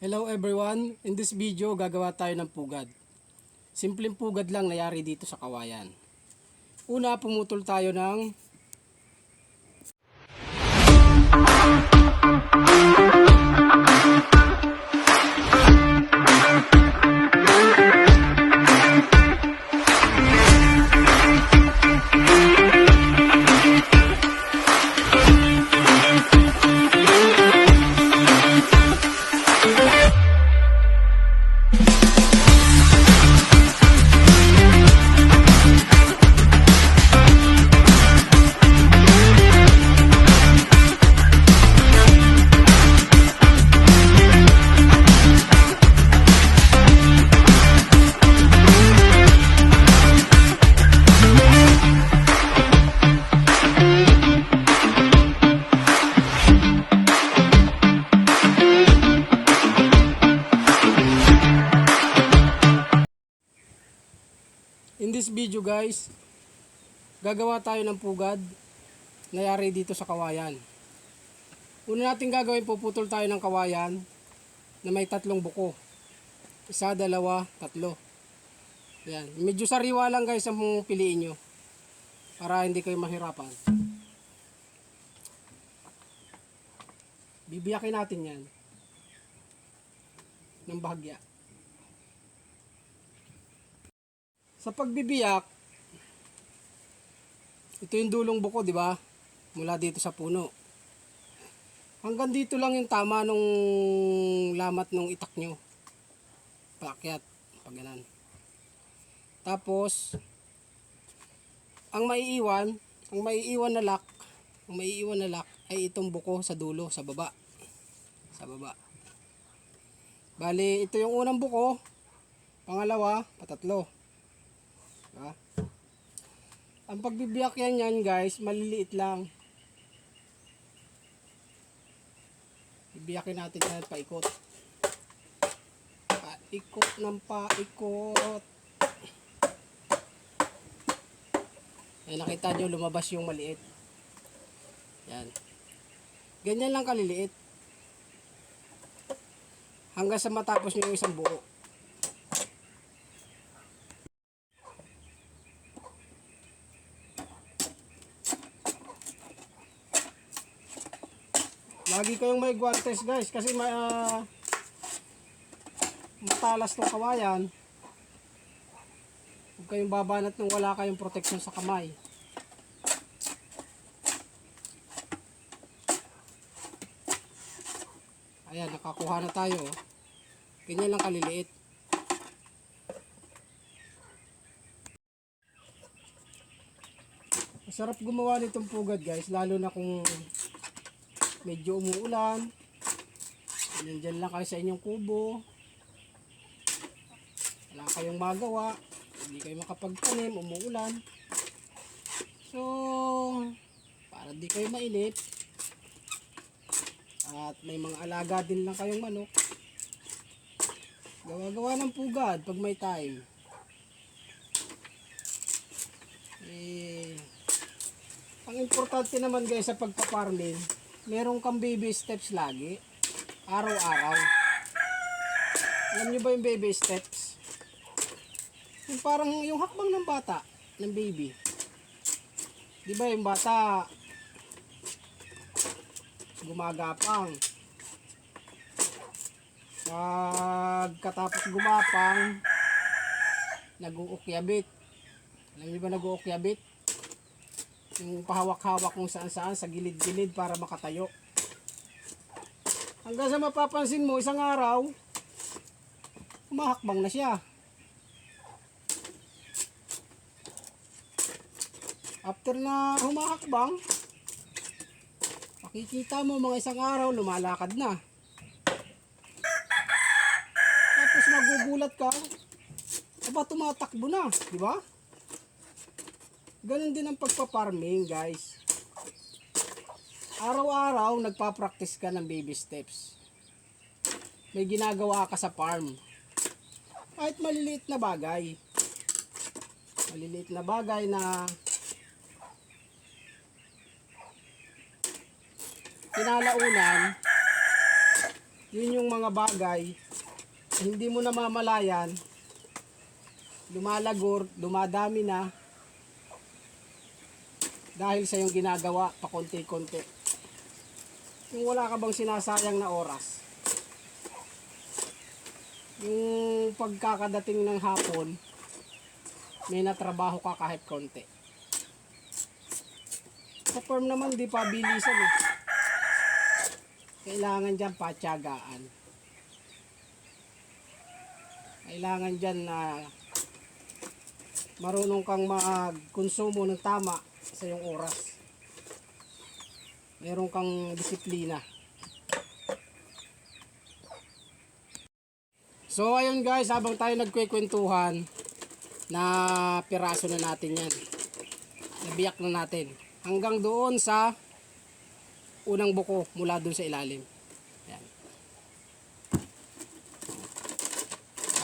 Hello everyone, in this video gagawa tayo ng pugad. Simpleng pugad lang nayari dito sa kawayan. Una, pumutol tayo ng In this video guys, gagawa tayo ng pugad nayari dito sa kawayan. Una natin gagawin, puputol tayo ng kawayan na may tatlong buko. Isa, dalawa, tatlo. Yan. Medyo sariwa lang guys ang piliin nyo. Para hindi kayo mahirapan. Bibiyakin natin yan. Ng bahagya. Sa pagbibiyak, ito yung dulong buko, di ba? Mula dito sa puno. Hanggang dito lang yung tama nung lamat nung itak nyo. Paakyat, pag ganun. Tapos, ang maiiwan, ang maiiwan na lock, ang maiiwan na lock ay itong buko sa dulo, sa baba. Sa baba. Bali, ito yung unang buko. Pangalawa, patatlo. Diba? Ang pagbibiyak yan yan guys, maliliit lang. Bibiyakin natin yan paikot. Paikot ng paikot. Ay, nakita nyo lumabas yung maliit. Yan. Ganyan lang kaliliit. Hanggang sa matapos nyo yung isang buo. Lagi kayong may guantes guys kasi may ah, matalas ng kawayan. Huwag kayong babanat nung wala kayong protection sa kamay. Nakakuha na tayo. Ganyan lang kaliliit. Masarap gumawa nitong pugad guys, lalo na kung medyo umuulan. Nandyan lang kayo sa inyong kubo. Wala kayong magawa. Hindi kayo makapagtanim, umuulan. So, para di kayo mainip. At may mga alaga din lang kayong manok. Gawa-gawa ng pugad pag may time. Eh, ang importante naman guys sa pagpaparmin, meron kang baby steps lagi. Araw-araw. Alam nyo ba yung baby steps? Yung parang yung hakbang ng bata, ng baby. Di ba yung bata gumagapang. Pagkatapos gumapang, nag-uukyabit. Alam niyo ba nag-uukyabit? Yung pahawak-hawak kung saan-saan sa gilid-gilid para makatayo. Hanggang sa mapapansin mo, isang araw, umahakbang na siya. After na humahakbang, makikita mo mga isang araw, lumalakad na. Tapos magugulat ka, aba tumatakbo na, di ba? Ganon din ang pagpa-farming, guys. Araw-araw, nagpa-practice ka ng baby steps. May ginagawa ka sa farm. Kahit maliliit na bagay. Maliliit na bagay na kinalaunan yun yung mga bagay na hindi mo namamalayan, lumalagor, dumadami na dahil sa yung ginagawa pa konti-konti. Yung wala ka bang sinasayang na oras. Yung pagkakadating ng hapon, may natrabaho ka kahit konti. Sa firm naman, di pa bilisan eh. Kailangan dyan patyagaan. Kailangan dyan na marunong kang mag-konsumo ng tama sa iyong oras. Meron kang disiplina. So ayun guys, habang tayo nagkwekwentuhan, na piraso na natin yan. Nabiyak na natin. Hanggang doon sa unang buko mula doon sa ilalim. Yan.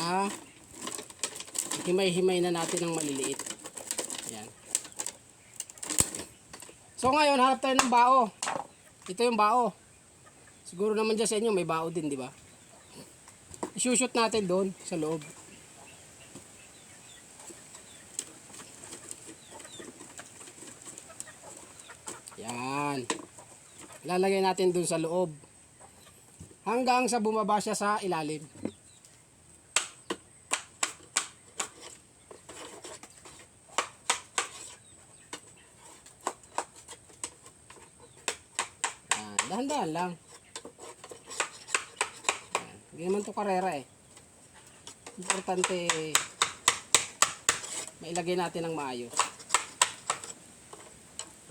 Ah, himay-himay na natin ng maliliit. Yan. So ngayon, hanap tayo ng bao. Ito yung bao. Siguro naman dyan sa inyo may bao din, di ba? Isushoot natin doon sa loob. Yan. Lalagay natin dun sa loob. Hanggang sa bumaba siya sa ilalim. Dahan-dahan lang. Hindi naman to karera eh. Importante mailagay natin ng maayos.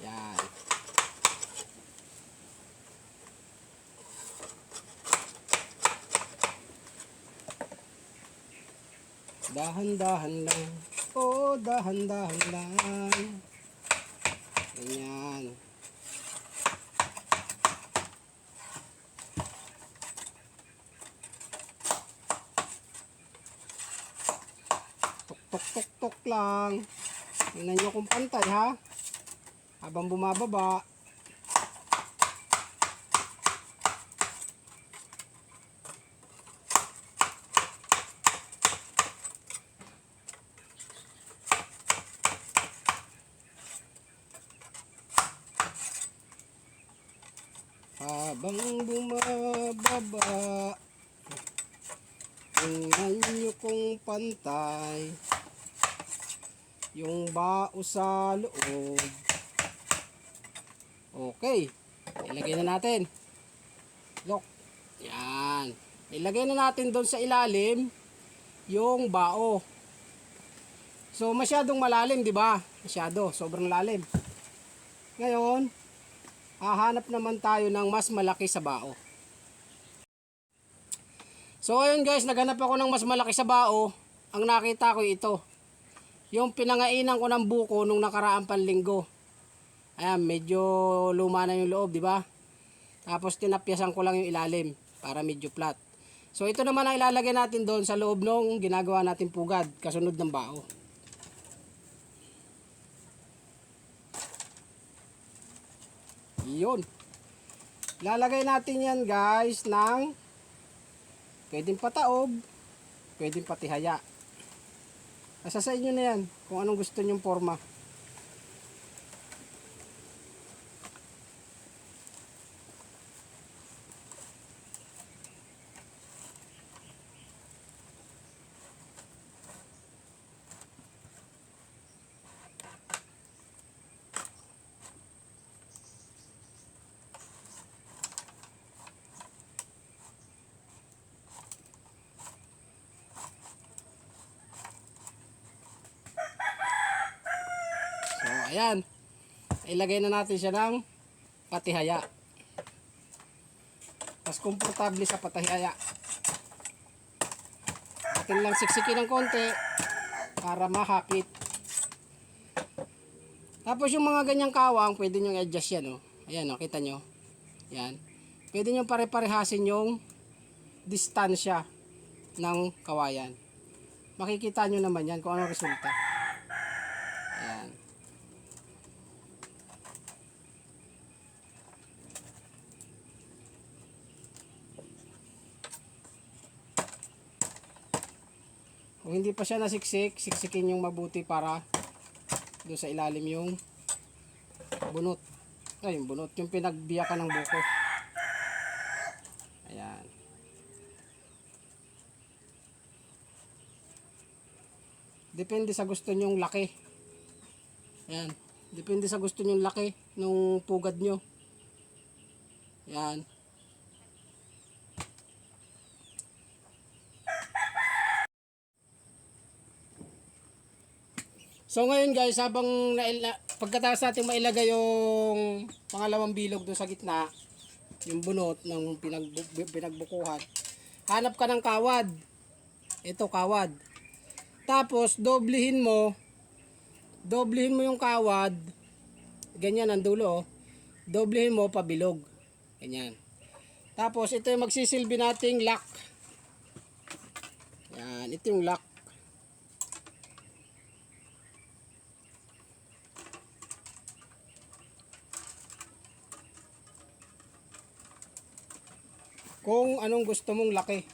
Yan. Dahan-dahan lang. Oh, dahan-dahan lang. Ganyan. Tok-tok-tok-tok lang. Tingnan nyo kung pantay ha. Habang bumababa. Habang bumababa. Tingnan nyo kung pantay. Yung bao sa loob. Okay. Ilagay na natin. Look. Yan. Ilagay na natin doon sa ilalim yung bao. So masyadong malalim, di ba? Masyado, sobrang lalim. Ngayon, hahanap naman tayo ng mas malaki sa bao. So ayun guys, naghanap ako ng mas malaki sa bao. Ang nakita ko ito. Yung pinangainan ko ng buko nung nakaraang panlinggo. Ayan, medyo luma na yung loob, di ba? Tapos tinapyasan ko lang yung ilalim para medyo flat. So ito naman ang ilalagay natin doon sa loob nung ginagawa natin pugad, kasunod ng bao. Yun. Lalagay natin yan guys ng pwedeng pataob, pwedeng patihaya. Nasa sa inyo na yan kung anong gusto nyong forma. So, ayan. Ilagay na natin siya ng patihaya. Mas komportable sa patihaya. Atin lang siksikin ng konti para mahapit. Tapos yung mga ganyang kawang, pwede nyo i-adjust yan. Oh. Ayan, oh, kita nyo. Yan. Pwede nyo pare-parehasin yung distansya ng kawayan. Makikita nyo naman yan kung ano resulta. Ayan. Kung hindi pa siya nasiksik, siksikin yung mabuti para doon sa ilalim yung bunot. Ay, yung bunot, yung pinagbiyakan ng buko. Ayan. Depende sa gusto nyong laki. Ayan. Depende sa gusto nyong laki nung pugad nyo. Ayan. So ngayon guys, habang naila, pagkatapos natin mailagay yung pangalawang bilog doon sa gitna, yung bunot ng pinagbu, pinagbukuhan, hanap ka ng kawad. Ito kawad. Tapos doblehin mo, doblehin mo yung kawad, ganyan ang dulo, oh. doblehin mo pabilog. Ganyan. Tapos ito yung magsisilbi nating lock. Yan, ito yung lock. Kung anong gusto mong laki.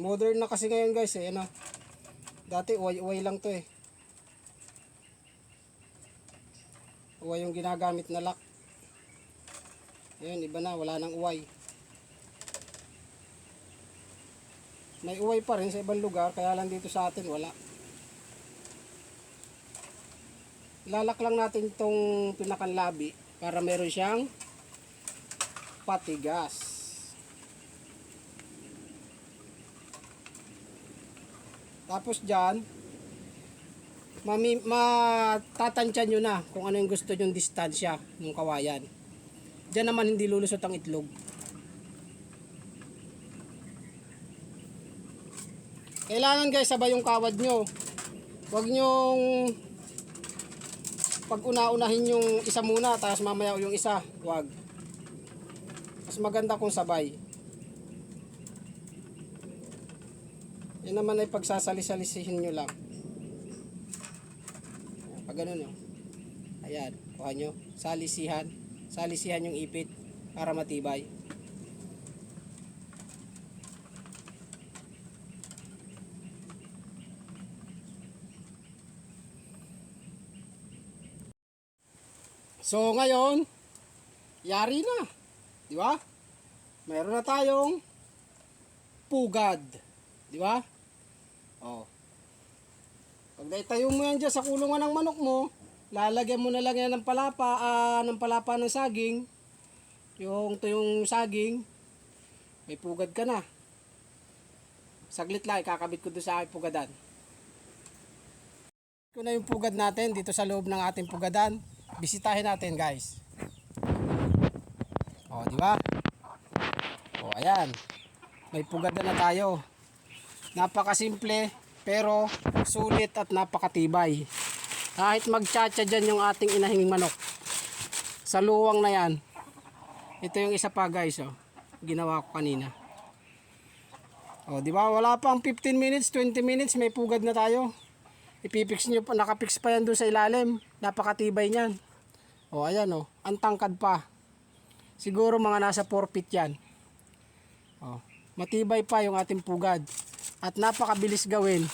Modern na kasi ngayon guys eh, ano. Dati uway-uway lang to eh. Uway yung ginagamit na lock. Ngayon, iba na, wala nang uway. May uway pa rin sa ibang lugar, kaya lang dito sa atin wala. Ilalak lang natin itong pinakanlabi para meron siyang patigas. Tapos dyan, mami, matatansya nyo na kung ano yung gusto nyong distansya ng kawayan. Diyan naman hindi lulusot ang itlog. Kailangan guys sabay yung kawad nyo. Huwag nyong pag una-unahin yung isa muna tapos mamaya yung isa. Huwag. Mas maganda kung sabay. Yan naman ay pagsasali-salisihin nyo lang. Pag ganun no. Ayan, kuha nyo. Salisihan. Salisihan yung ipit para matibay. So ngayon, yari na. Di ba? Meron na tayong pugad. Di ba? Oh. Pag naitayo mo yan dyan sa kulungan ng manok mo, lalagyan mo na lang yan ng palapa, ah, ng palapa ng saging. Yung tuyong saging, may pugad ka na. Saglit lang, ikakabit ko doon sa pugadan. Ito na yung pugad natin dito sa loob ng ating pugadan. Bisitahin natin guys. O, di ba? O, ayan. May pugad na, tayo. Napakasimple pero sulit at napakatibay. Kahit magtsatsa dyan yung ating inahing manok. Sa luwang na yan. Ito yung isa pa guys, oh. Ginawa ko kanina. O, di ba? Wala pang 15 minutes, 20 minutes, may pugad na tayo. Ipipix nyo nakapix pa yan doon sa ilalim. Napakatibay niyan. O, ayan o. Ang tangkad pa. Siguro mga nasa 4 feet yan. O, matibay pa yung ating pugad. At napakabilis gawin.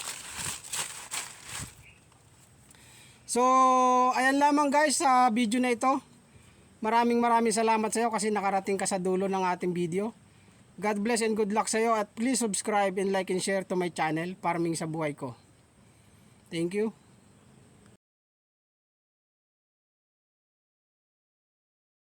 So, ayan lamang guys sa video na ito. Maraming maraming salamat sa iyo kasi nakarating ka sa dulo ng ating video. God bless and good luck sa iyo at please subscribe and like and share to my channel para ming sa buhay ko. Thank you.